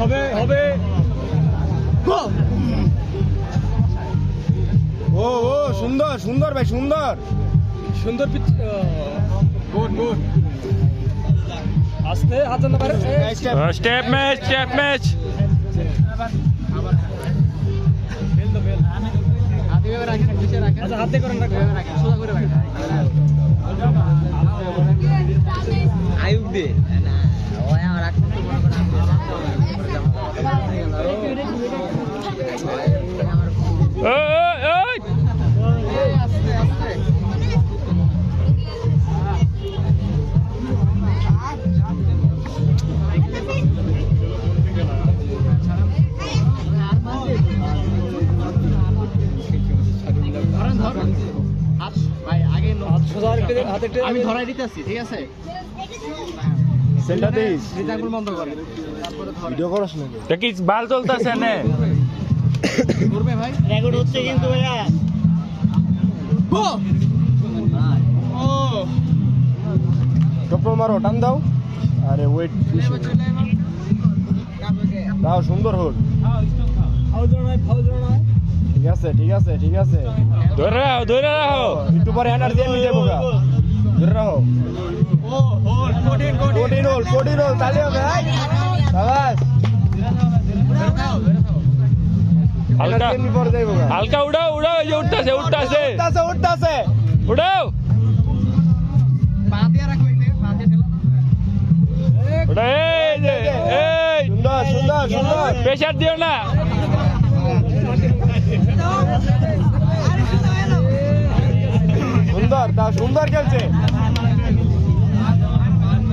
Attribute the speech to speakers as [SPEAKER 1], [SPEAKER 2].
[SPEAKER 1] হবে হবে।
[SPEAKER 2] ও ও সুন্দর সুন্দর ভাই সুন্দর।
[SPEAKER 1] সুন্দর গুড গুড। আস্তে হাত পারে
[SPEAKER 3] স্টেপ ম্যাচ স্টেপ ম্যাচ
[SPEAKER 1] হাতে করেন
[SPEAKER 4] আয়ুব দে।
[SPEAKER 1] হাত সোজা একটা হাতে
[SPEAKER 4] আমি ধরাই দিতেছি ঠিক আছে?
[SPEAKER 2] সেটা দিস
[SPEAKER 4] রিজার্ভ বন্ধ করে। তারপরে ধর।
[SPEAKER 2] ভিডিও করস নাকি?
[SPEAKER 3] এটা কি বাল চলতেছে না?
[SPEAKER 4] করবে ভাই?
[SPEAKER 1] রেকর্ড হচ্ছে কিন্তু ভাইয়া।
[SPEAKER 2] টপর মারো টান দাও। আরে ওয়েট দাও সুন্দর হোল।
[SPEAKER 1] ফাউল ফাউল
[SPEAKER 2] ঠিক আছে ঠিক আছে ঠিক আছে।
[SPEAKER 3] ধরে রাখো ধরে রাখো।
[SPEAKER 2] একটু পরে এনার্জি যাব গা। ধরে রাখো। হোল তাহলে হবে হ্যাঁ?
[SPEAKER 3] হালকা হালকা উড়াও উড়াও এই যে উঠতাছে উঠতাছে।
[SPEAKER 2] উঠতাছে উঠতাছে
[SPEAKER 3] উড়াও।
[SPEAKER 2] সুন্দর সুন্দর সুন্দর।
[SPEAKER 3] প্রেসার দিও না।
[SPEAKER 2] সুন্দর তা সুন্দর খেলছে